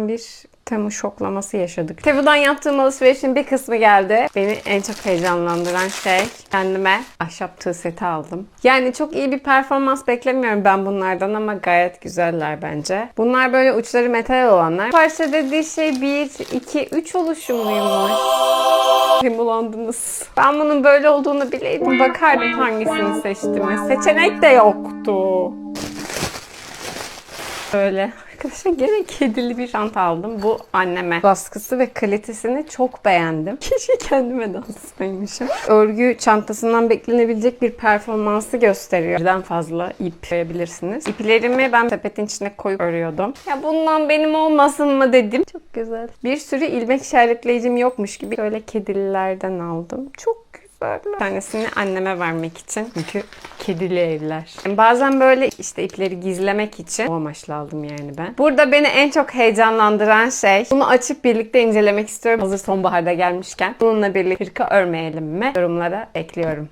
Tam bir Temu şoklaması yaşadık. Temu'dan yaptığım alışverişin bir kısmı geldi. Beni en çok heyecanlandıran şey kendime ahşap tığ seti aldım. Yani çok iyi bir performans beklemiyorum ben bunlardan ama gayet güzeller bence. Bunlar böyle uçları metal olanlar. Parça dediği şey 1, 2, 3 oluşumluymuş. Bulandınız. Ben bunun böyle olduğunu bileydim. Bakardım hangisini seçtiğime. Seçenek de yoktu. Böyle. Arkadaşlar gene kedili bir çanta aldım. Bu anneme. Baskısı ve kalitesini çok beğendim. Keşke kendime de alsaymışım. Örgü çantasından beklenebilecek bir performansı gösteriyor. Birden fazla ip koyabilirsiniz. İplerimi ben sepetin içine koyup örüyordum. Ya bundan benim olmasın mı dedim. Çok güzel. Bir sürü ilmek işaretleyicim yokmuş gibi böyle kedililerden aldım. Çok Bir tanesini anneme vermek için. Çünkü kedili evler. Bazen böyle işte ipleri gizlemek için o amaçla aldım yani ben. Burada beni en çok heyecanlandıran şey bunu açıp birlikte incelemek istiyorum. Hazır sonbaharda gelmişken bununla birlikte hırka örmeyelim mi? Yorumlara ekliyorum.